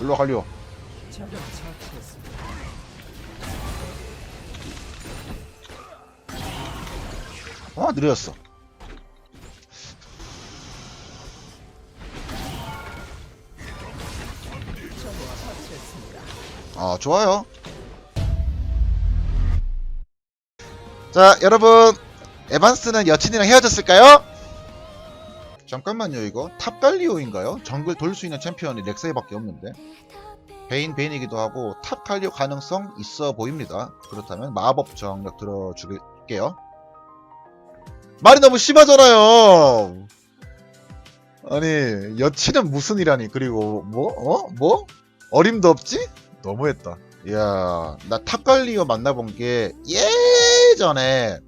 일로. 어 느려졌어 적을 처치했습니다. 아 좋아요 자 여러분 에반스는 여친이랑 헤어졌을까요? 잠깐만요 이거 탑갈리오인가요? 정글 돌 수 있는 챔피언이 렉사이밖에 없는데 베인 베인이기도 하고 탑 갈리오 가능성 있어 보입니다 그렇다면 마법 저항력 들어줄게요 말이 너무 심하잖아요 아니 여친은 무슨 일하니 그리고 뭐? 어? 뭐? 어림도 없지? 너무했다. 이야, 나 탑갈리오 만나본 게 예전에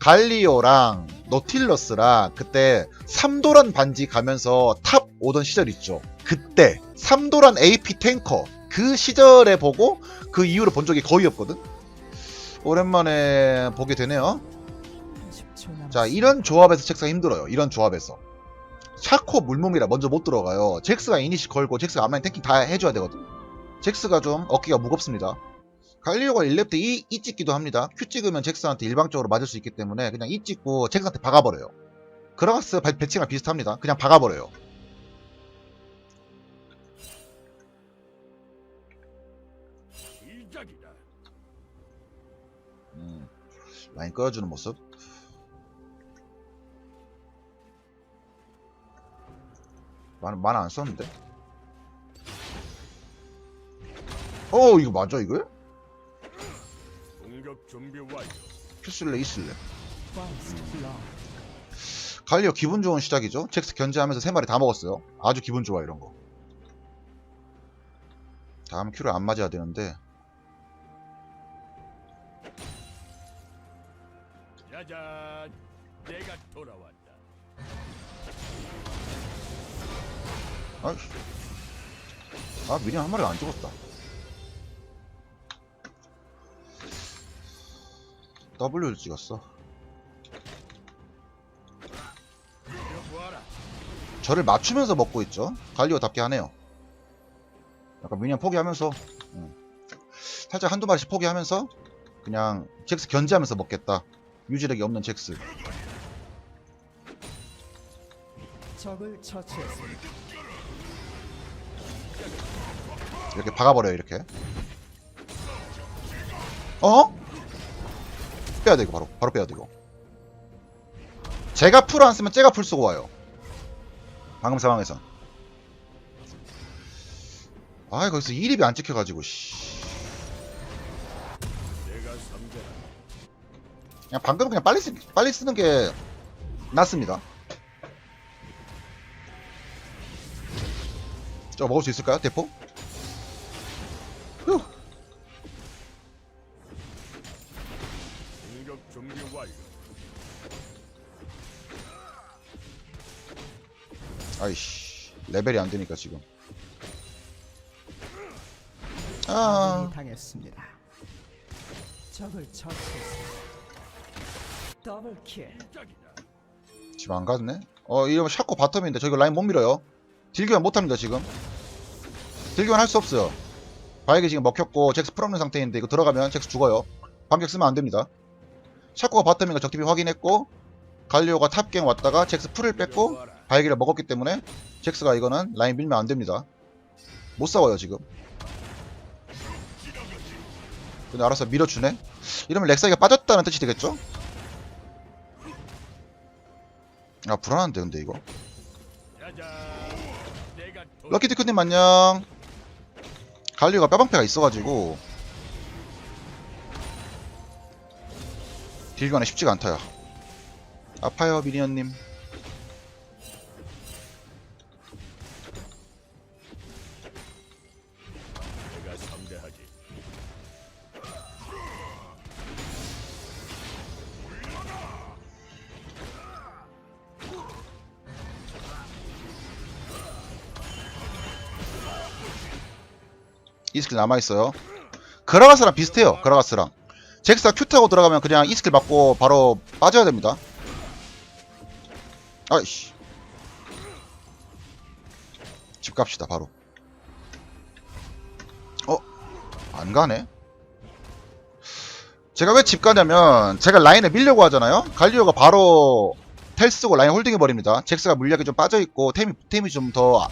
갈리오랑 노틸러스랑 그때 삼도란 반지 가면서 탑 오던 시절 있죠. 그때 삼도란 AP 탱커 그 시절에 보고 그 이후로 본 적이 거의 없거든. 오랜만에 보게 되네요. 10초 남았습니다. 자, 이런 조합에서 잭스가 힘들어요. 이런 조합에서. 샤코 물몸이라 먼저 못 들어가요. 잭스가 이니시 걸고 잭스가 앞라인 탱킹 다 해줘야 되거든. 잭스가 좀 어깨가 무겁습니다. 갈리오가 1렙 때 이, 이 찍기도 합니다. Q 찍으면 잭스한테 일방적으로 맞을 수 있기 때문에 그냥 이 찍고 잭스한테 박아버려요. 그라가스 배- 배치랑 비슷합니다. 그냥 박아버려요. 음, 라인 끌어주는 모습. 만, 만안 썼는데? 어, 이거 맞아, 이거? 공격 준비 완료. First blood. 갈리오 기분 좋은 시작이죠. 잭스 견제하면서 세 마리 다 먹었어요. 아주 기분 좋아, 이런 거. 다음 큐를 안 맞아야 되는데. 짜잔, 내가 돌아왔다. 아이씨. 아, 미니언 한 마리가 안 죽었다. W를 찍었어. 저를 맞추면서 먹고 있죠. 갈리오답게 하네요. 약간 미니언 포기하면서 음. 살짝 한두 마리씩 포기하면서 그냥 잭스 견제하면서 먹겠다. 유지력이 없는 잭스. 적을 처치했습니다. 이렇게 박아버려요 이렇게. 어? 빼야 돼 이거 바로 바로 빼야 돼 이거. 제가 풀 안 쓰면 쟤가 풀 쓰고 와요. 방금 상황에선. 아 거기서 1입이 안 찍혀가지고 씨. 그냥 방금 그냥 빨리 쓰, 빨리 쓰는 게 낫습니다. 저 먹을 수 있을까요, 대포? 준비 완료. 아이씨, 레벨이 안 되니까 지금. 아, 당했습니다. 적을 처치했습니다. 더블 킬. 지금 안 갔네? 어, 이러면 샤코 바텀인데 저기 라인 못 밀어요. 딜교환 못 합니다, 지금. 딜교환 할 수 없어요. 바에게 지금 먹혔고, 잭스 풀 없는 상태인데, 이거 들어가면 잭스 죽어요. 반격 쓰면 안 됩니다. 샤코가 바텀인 거 적팀이 확인했고, 갈리오가 탑갱 왔다가 잭스 풀을 뺐고. 바이기를 먹었기 때문에 잭스가 이거는 라인 밀면 안 됩니다. 못 싸워요 지금. 근데 알아서 밀어주네. 이러면 렉사이가 빠졌다는 뜻이 되겠죠? 아 불안한데 근데 이거. 짜잔, 내가 돌. 럭키 디크님 안녕. 갈리오가 뼈방패가 있어가지고 딜관에 쉽지가 않다요. 아파요 미니언님. 이 스킬 남아있어요. 그라가스랑 비슷해요. 그라가스랑. 잭스가 큐 타고 들어가면 그냥 이 스킬 맞고 바로 빠져야 됩니다. 아이씨. 집 갑시다, 바로. 안 가네. 제가 왜 집 가냐면 제가 라인에 밀려고 하잖아요. 갈리오가 바로 텔 쓰고 라인 홀딩해 버립니다. 잭스가 물약이 좀 빠져 있고 템이 템이 좀 더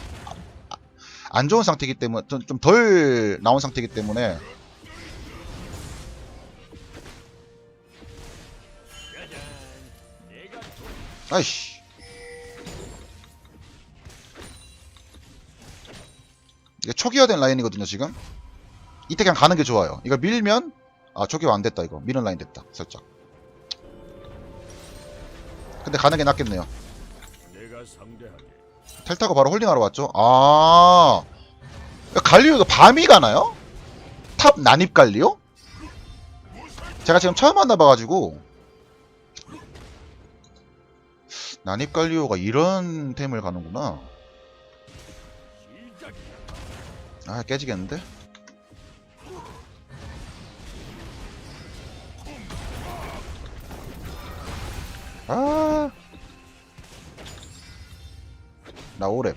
안 좋은 상태이기 때문에 좀 덜 나온 상태이기 때문에 아이씨. 이게 초기화된 라인이거든요, 지금. 이때 그냥 가는 게 좋아요. 이거 밀면, 아, 초기화 안 됐다, 이거. 미는 라인 됐다, 살짝. 근데 가는 게 낫겠네요. 텔 타고 바로 홀딩하러 왔죠? 아. 갈리오 이거 밤이 가나요? 탑 난입 갈리오? 제가 지금 처음 만나봐가지고. 난입 갈리오가 이런 템을 가는구나. 아, 깨지겠는데? 아. 나 오랩.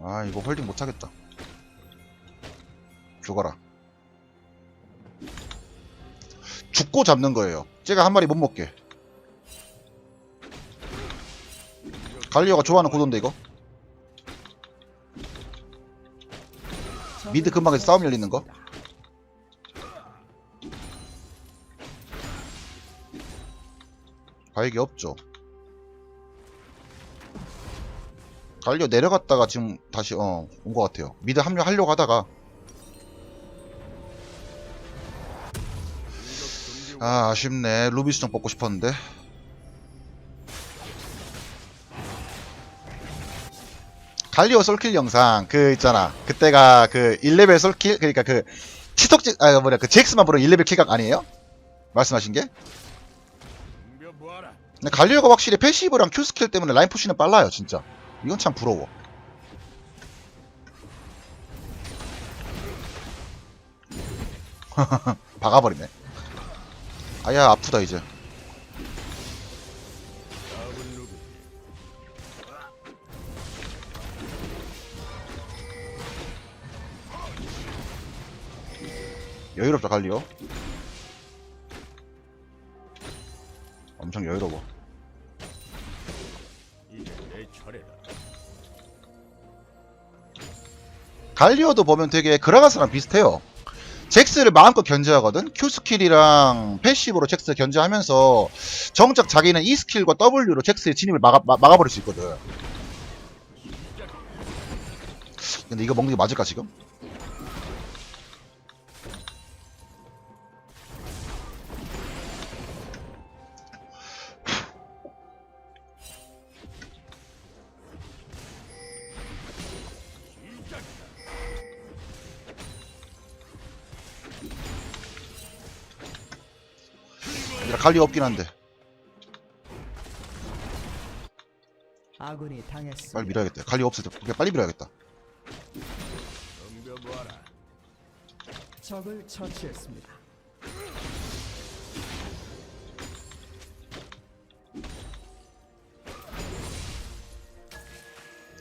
아, 이거 홀딩 못 하겠다. 죽어라. 죽고 잡는 거예요. 제가 한 마리 못 먹게. 갈리오가 좋아하는 구도인데 이거. 미드 근방에서 싸움 열리는 거? 바이게 없죠. 갈리오 내려갔다가 지금 다시 어 온 것 같아요. 미드 합류하려고 하다가 아 아쉽네. 루비스 좀 뽑고 싶었는데. 갈리오 솔킬 영상 그 있잖아. 그때가 그 1레벨 솔킬 그러니까 그 치석지 아 뭐냐 그 GX만 보는 1레벨 킬각 아니에요? 말씀하신 게? 근데 갈리오가 확실히 패시브랑 Q 스킬 때문에 라인 푸시는 빨라요, 진짜. 이건 참 부러워. 박아버리네. 아야, 아프다, 이제. 여유롭다, 갈리오. 엄청 여유로워. 갈리오도 보면 되게 그라가스랑 비슷해요. 잭스를 마음껏 견제하거든? Q 스킬이랑 패시브로 잭스 견제하면서 정작 자기는 E 스킬과 W로 잭스의 진입을 막아, 마- 막아버릴 수 있거든. 근데 이거 먹는 게 맞을까, 지금? 얘들아, 갈리오 없긴 한데. 아군이 당했습니다. 빨리 밀어야겠다. 갈리오 없을 때 그냥 빨리 밀어야겠다. 적을 처치했습니다.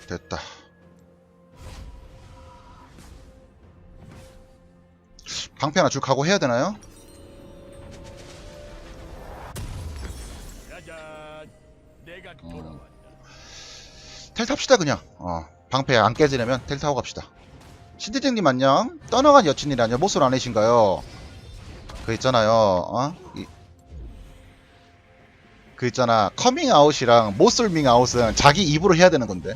됐다. 방패 하나 줄 각오 해야 되나요? 탑시다 그냥. 어, 방패 안 깨지려면 텔 타고 갑시다. 신디쟁님 안녕. 떠나간 여친이라뇨. 모쏠 아니신가요? 그 있잖아요. 어? 이- 그 있잖아. 커밍 아웃이랑 모쏠밍 아웃은 자기 입으로 해야 되는 건데.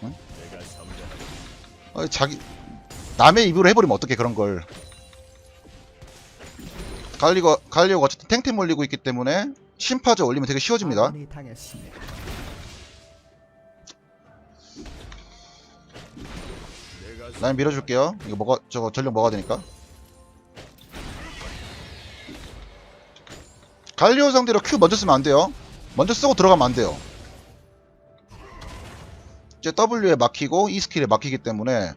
상대하게. 어, 자기 남의 입으로 해버리면 어떻게 그런 걸 갈리고 갈리오가 어쨌든 탱탱 몰리고 있기 때문에 심파저 올리면 되게 쉬워집니다. 라인 밀어줄게요. 이거 먹어 저거 전력 먹어야 되니까. 갈리오 상대로 Q 먼저 쓰면 안 돼요. 먼저 쓰고 들어가면 안 돼요. 이제 W에 막히고 E 스킬에 막히기 때문에.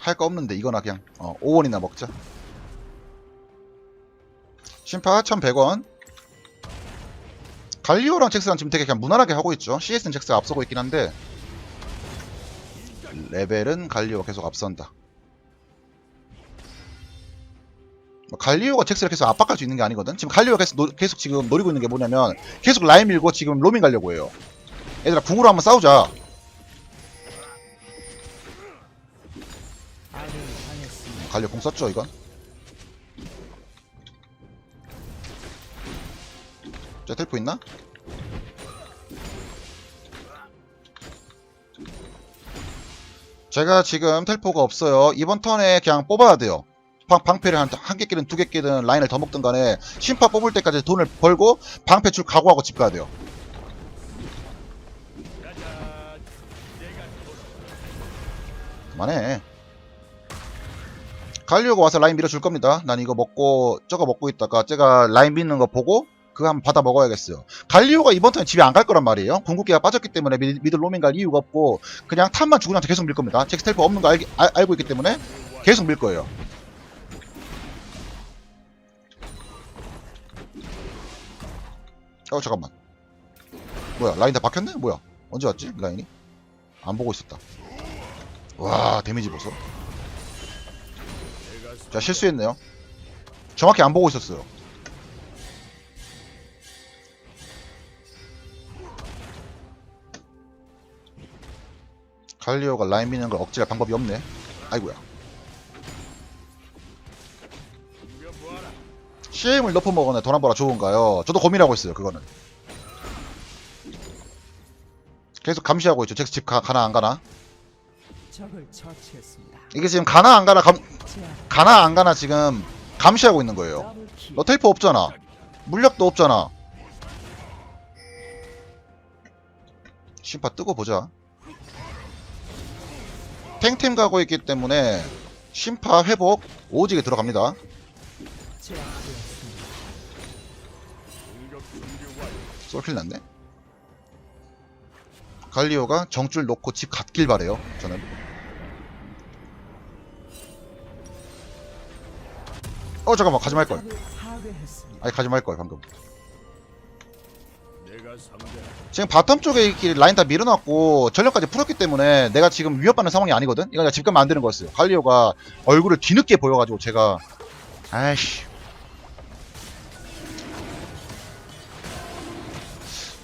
할 거 없는데 이거나 그냥 어, 5원이나 먹자. 심파 1100원 갈리오랑 잭스랑 지금 되게 그냥 무난하게 하고 있죠. CS는 잭스가 앞서고 있긴 한데 레벨은 갈리오가 계속 앞선다. 뭐 갈리오가 잭스를 계속 압박할 수 있는 게 아니거든? 지금 갈리오가 계속, 노- 계속 지금 노리고 있는 게 뭐냐면 계속 라인 밀고 지금 로밍 가려고 해요. 얘들아 궁으로 한번 싸우자. 갈리오 궁 썼죠 이건 저 텔포 있나? 제가 지금 텔포가 없어요 이번 턴에 그냥 뽑아야 돼요 방, 방패를 한, 한 개 끼든 두 개 끼든 라인을 더 먹든 간에 심파 뽑을 때까지 돈을 벌고 방패 줄 각오하고 집 가야 돼요. 그만해 갈리오가 와서 라인 밀어줄 겁니다 난 이거 먹고 저거 먹고 있다가 제가 라인 미는 거 보고 그거 한번 받아 먹어야겠어요. 갈리오가 이번 턴에 집에 안 갈 거란 말이에요. 궁극기가 빠졌기 때문에 미, 미들 로밍 갈 이유가 없고 그냥 탑만 죽은 한테 계속 밀 겁니다. 잭스텔프 없는 거 알, 알, 알고 있기 때문에 계속 밀 거예요. 어 잠깐만. 뭐야 라인 다 박혔네? 뭐야? 언제 왔지 라인이? 안 보고 있었다. 와 데미지 보소 자 실수했네요. 정확히 안 보고 있었어요 갈리오가 라인 미는 걸 억제할 방법이 없네 아이고야. CM을 높여 먹었네 도란보라 좋은가요 저도 고민하고 있어요 그거는 계속 감시하고 있죠 잭스 집 가, 가나 안 가나. 이게 지금 가나 안 가나 감. 가나 안 가나 지금 감시하고 있는 거예요. 너 텔포 없잖아 물약도 없잖아 심파 뜨고 보자 탱템 가고 있기 때문에 심파 회복 오지게 들어갑니다. 솔킬 났네 갈리오가 정줄 놓고 집 갔길 바래요 저는 어 잠깐만 가지 말걸. 아니 가지 말걸 방금. 지금 바텀 쪽에 라인 다 밀어놨고 전력까지 풀었기 때문에 내가 지금 위협받는 상황이 아니거든? 이거 내가 집 가면 안 되는 거였어요. 갈리오가 얼굴을 뒤늦게 보여가지고 제가 아이씨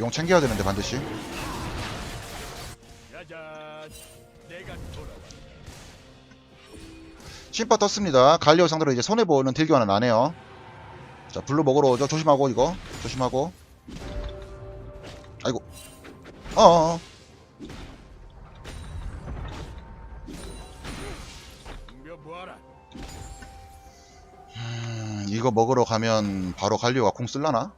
용 챙겨야 되는데 반드시. 심파 떴습니다. 갈리오 상대로 이제 손해보는 딜교환은 안 해요. 자 블루 먹으러 오죠. 조심하고 이거 조심하고 아이고 어어 덤벼 보아라. 음, 이거 먹으러 가면 바로 갈리오가 궁 쓸라나?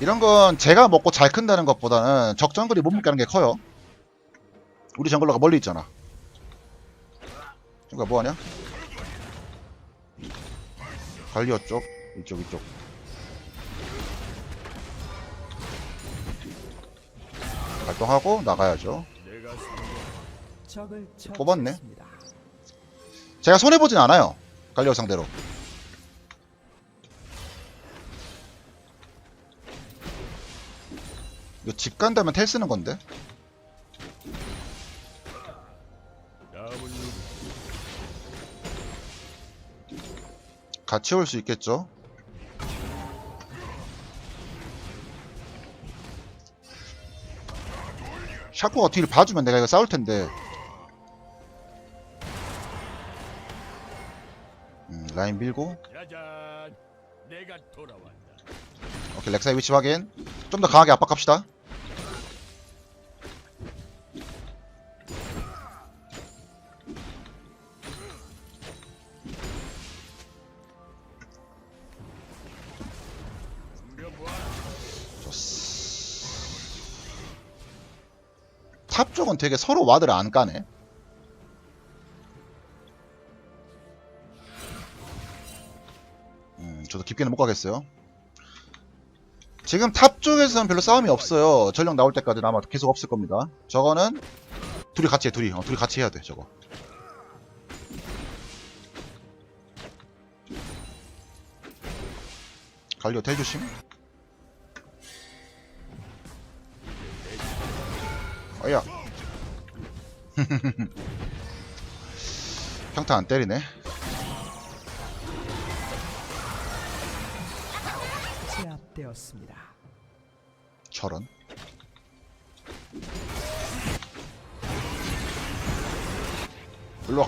이런 건 제가 먹고 잘 큰다는 것보다는 적 정글이 못 먹게 하는 게 커요. 우리 정글러가 멀리 있잖아. 그러니까 뭐하냐? 갈리오 쪽, 이쪽, 이쪽. 활동하고 나가야죠. 뽑았네. 제가 손해보진 않아요. 갈리오 상대로. 이거 집 간다면 텔 쓰는 건데. 같이 올 수 있겠죠. 샤코가 뒤를 봐주면 내가 이거 싸울 텐데. 음, 라인 밀고. 오케이, 렉사의 위치 확인. 좀 더 강하게 압박합시다. 탑 쪽은 되게 서로 와드를 안 까네. 음, 저도 깊게는 못 가겠어요. 지금 탑 쪽에서는 별로 싸움이 없어요. 전령 나올 때까지 아마 계속 없을 겁니다. 저거는 둘이 같이 해, 둘이. 어, 둘이 같이 해야 돼, 저거. 갈리오 텔 조심. 어야. 평타 안 때리네. 제압되었습니다. 저런. 일로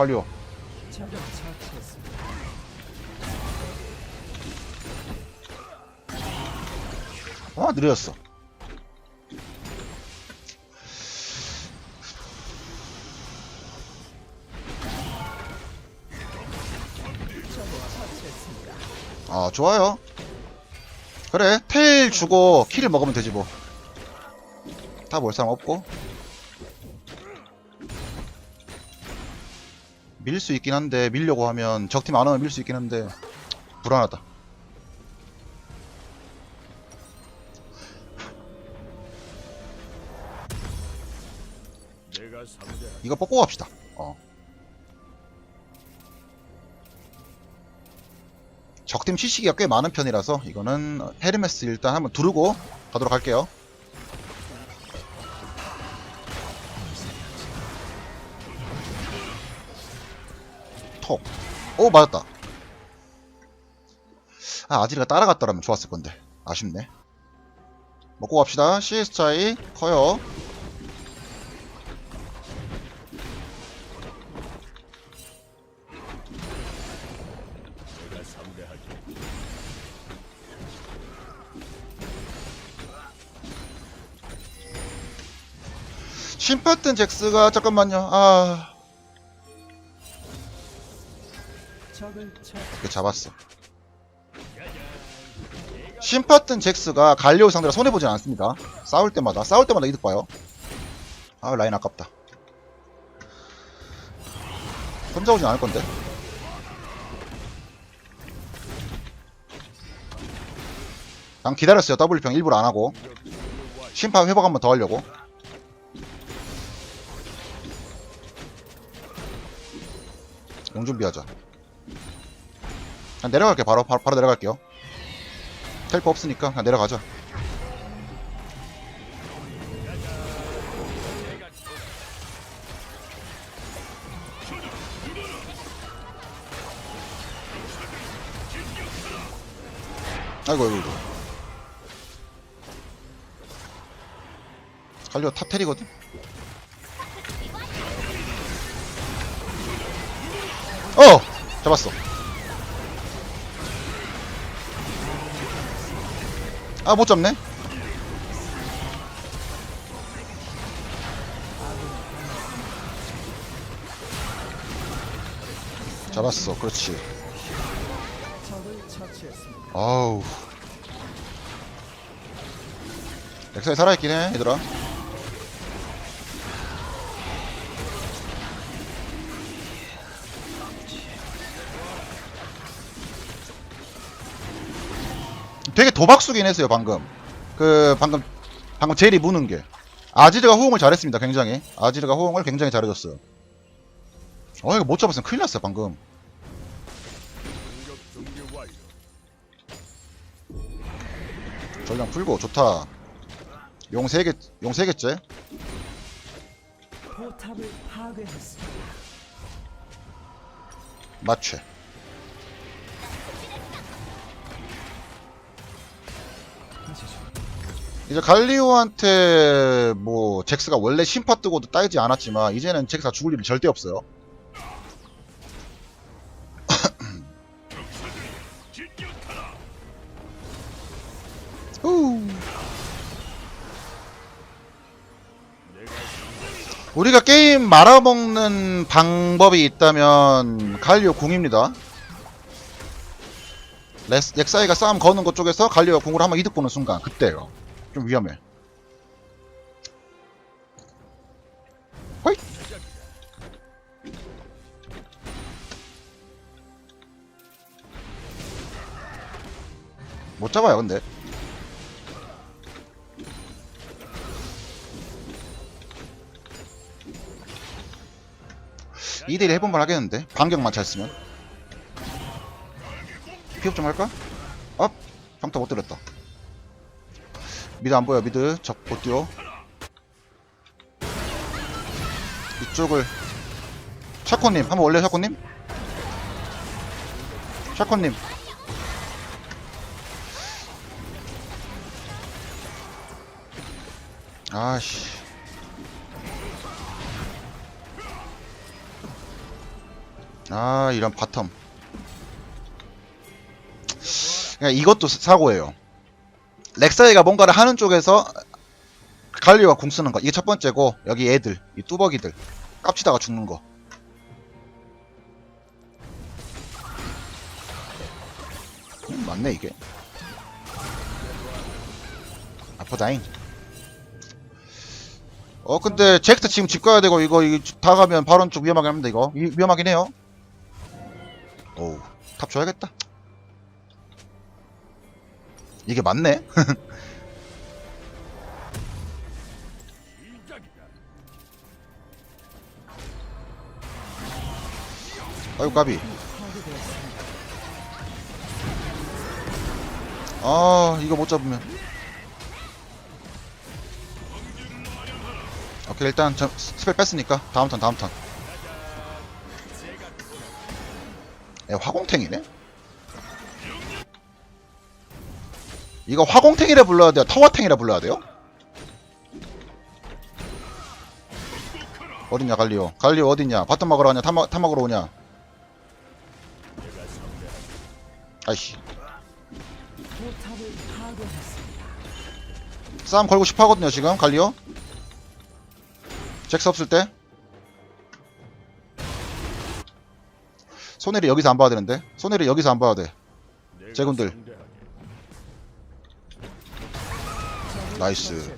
처치했습니다. 아, 느렸어. 아, 좋아요. 그래, 테일 주고 킬을 먹으면 되지 뭐. 다 볼 사람 없고. 밀 수 있긴 한데 밀려고 하면 적팀 안 오면 밀 수 있긴 한데 불안하다. 이거 뽑고 갑시다. 적팀 시시기가 꽤 많은 편이라서 이거는 헤르메스 일단 한번 두르고 가도록 할게요. 톡. 오 맞았다. 아 아지르가 따라갔더라면 좋았을 건데 아쉽네. 먹고 갑시다. CS 차이 커요. 심파튼 잭스가 잠깐만요. 아. 이렇게 잡았어. 심파튼 잭스가 갈리오 상대로 손해보진 않습니다. 싸울 때마다, 싸울 때마다 이득 봐요. 아, 라인 아깝다. 혼자 오진 않을 건데. 난 기다렸어요. W평 일부러 안 하고. 심판 회복 한번 더 하려고. 용 준비하자. 그냥 내려갈게. 바로 바로, 바로 내려갈게요. 텔프 없으니까 그냥 내려가자. 아이고 아이고 아이고. 갈려 탑텔이거든 잡았어 아, 못 잡네. 잡았어. 그렇지. 아우. 렉사이 살아있긴 해, 얘들아. 되게 도박수긴 했어요, 방금. 그, 방금, 방금 제리 무는 게. 아지르가 호응을 잘했습니다, 굉장히. 아지르가 호응을 굉장히 잘해줬어요. 어, 이거 못 잡았으면 큰일 났어요, 방금. 전령 풀고, 좋다. 용 3개, 용 3개째. 포탑 이제 갈리오한테 뭐 잭스가 원래 심파 뜨고도 따이지 않았지만 이제는 잭스가 죽을 일이 절대 없어요. 우리가 게임 말아먹는 방법이 있다면 갈리오 궁입니다. 렉사이가 싸움 거는 것 쪽에서 갈리오가 궁으로 한번 이득 보는 순간 그때요. 좀 위험해. 호이! 못 잡아요, 근데. 이대1 해본 말 하겠는데 반격만 잘 쓰면 피업 좀 할까? 업! 방타 못 들었다 미드 안 보여 미드. 적못 뛰어. 이쪽을. 샤코님 한번 올려 샤코님. 샤코님. 아씨. 아 이런 바텀. 그냥 이것도 사고예요 렉사이가 뭔가를 하는 쪽에서 갈리오가 궁 쓰는 거. 이게 첫 번째고 여기 애들 이 뚜벅이들. 깝치다가 죽는 거. 음, 맞네 이게. 아프다잉. 어 근데 잭스 지금 집 가야 되고 이거 이거 다 가면 발언 쪽 위험하긴 합니다 이거. 위, 위험하긴 해요. 오우 탑 줘야겠다 이게 맞네. 아이고 까비. 아 이거 못 잡으면 오케이 일단 저 스펠 뺐으니까 다음 턴 다음 턴 야, 화공탱이네 이거 화공탱이라 불러야 돼요? 타워탱이라 불러야 돼요? 어딨냐 갈리오? 갈리오 어딨냐? 바텀 먹으러 가냐? 탑 먹으러 오냐? 아이씨. 싸움 걸고 싶어 하거든요 지금 갈리오? 잭스 없을 때? 소넬이 여기서 안 봐야 되는데? 소넬이 여기서 안 봐야 돼. 제군들. 나이스.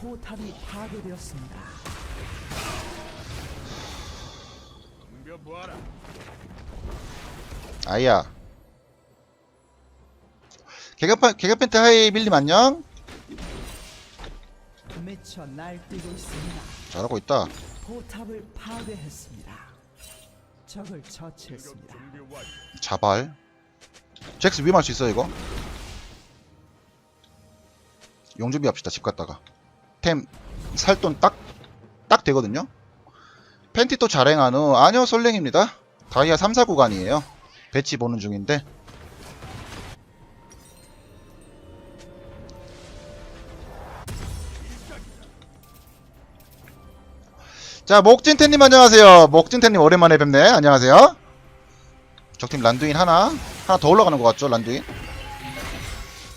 포탑이 파괴되었습니다. 아이야 개그판, 개그팬트 하이 밀림 안녕 미쳐 날뛰고 있습니다. 잘하고 있다 포탑을 파괴했습니다. 적을 처치했습니다. 자발. 잭스 위험할 수 있어 이거? 용 준비 합시다 집 갔다가. 템 살돈 딱 딱 되거든요? 팬티 또 잘행한 후 아니요 솔랭입니다. 다이아 3, 4 구간이에요. 배치 보는 중인데 자 목진태님 안녕하세요. 목진태님 오랜만에 뵙네. 안녕하세요. 적팀 란두인 하나 하나 더 올라가는 것 같죠 란두인?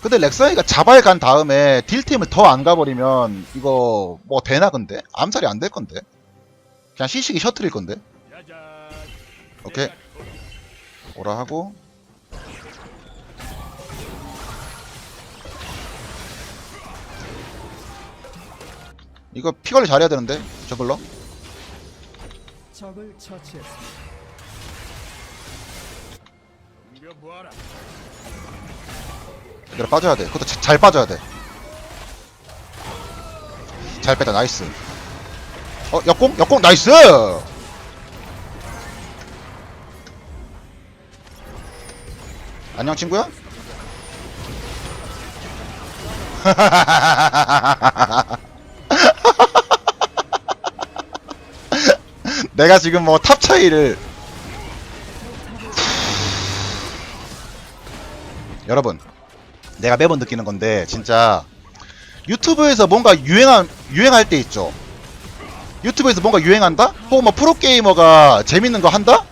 근데 렉사이가 자발 간 다음에 딜팀을 더 안 가버리면 이거 뭐 되나 근데? 암살이 안 될 건데? 그냥 시식이 셔틀일 건데. 오케이. 오라 하고. 이거 피 관리 잘해야 되는데 저걸로 적을 처치했습니다. 그대로 빠져야 돼 그것도 자- 잘 빠져야 돼 잘 뺐다 나이스 어 역공? 역공 나이스 안녕 친구야? 내가 지금 뭐 탑 차이를 여러분 내가 매번 느끼는 건데 진짜 유튜브에서 뭔가 유행한 유행할 때 있죠. 유튜브에서 뭔가 유행한다? 혹은 뭐 프로게이머가 재밌는 거 한다?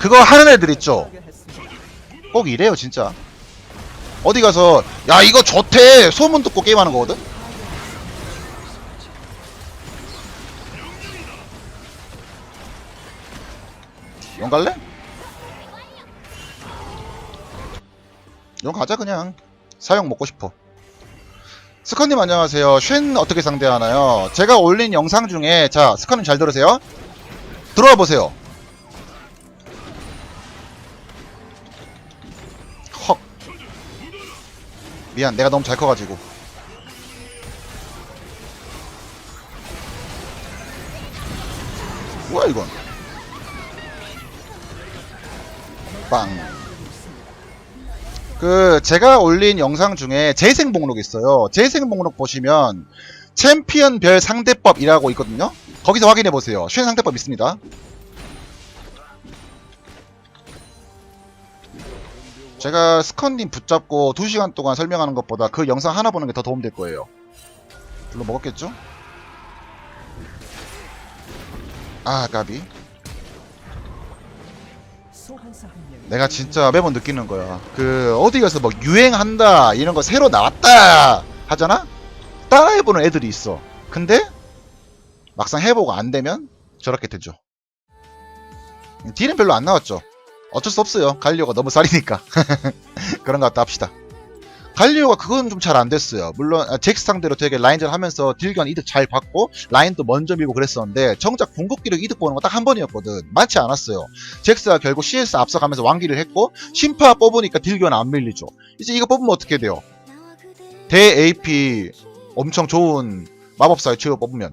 그거 하는 애들 있죠. 꼭 이래요 진짜. 어디 가서 야 이거 좋대 소문 듣고 게임하는 거거든. 갈래? 용 가자 그냥. 사형 먹고 싶어. 스커님 안녕하세요. 쉔 어떻게 상대하나요? 제가 올린 영상 중에 자 스커님 잘 들으세요. 들어와 보세요. 헉. 미안 내가 너무 잘 커가지고. 뭐야 이건? 빵. 그 제가 올린 영상 중에 재생 목록 있어요. 재생 목록 보시면 챔피언 별 상대법이라고 있거든요. 거기서 확인해 보세요. 쉔 상대법 있습니다. 제가 스컨님 붙잡고 2시간 동안 설명하는 것보다 그 영상 하나 보는 게 더 도움될 거예요. 물론 먹었겠죠? 아, 까비. 내가 진짜 매번 느끼는 거야. 그 어디 가서 뭐 유행한다 이런 거 새로 나왔다 하잖아. 따라해보는 애들이 있어. 근데 막상 해보고 안 되면 저렇게 되죠. 딜은 별로 안 나왔죠. 어쩔 수 없어요. 갈리오가 너무 쌀이니까. 그런 것 같다 합시다. 갈리오가 그건 좀 잘 안 됐어요. 물론 아, 잭스 상대로 되게 라인전 하면서 딜견 이득 잘 받고 라인도 먼저 밀고 그랬었는데 정작 궁극기력 이득 보는 거딱한 번이었거든. 많지 않았어요. 잭스가 결국 CS 앞서가면서 왕기를 했고 심파 뽑으니까 딜견 안 밀리죠. 이제 이거 뽑으면 어떻게 돼요? 대 AP 엄청 좋은 마법사의 최후 뽑으면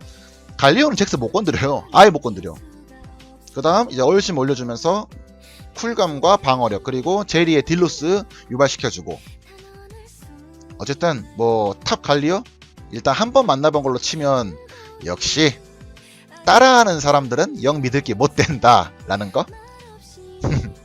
갈리오는 잭스 못 건드려요. 아예 못 건드려. 그 다음 이제 얼심 올려주면서 쿨감과 방어력 그리고 제리의 딜로스 유발시켜주고 어쨌든 뭐 탑 갈리오? 일단 한 번 만나본 걸로 치면 역시 따라하는 사람들은 영 믿을 게 못 된다 라는 거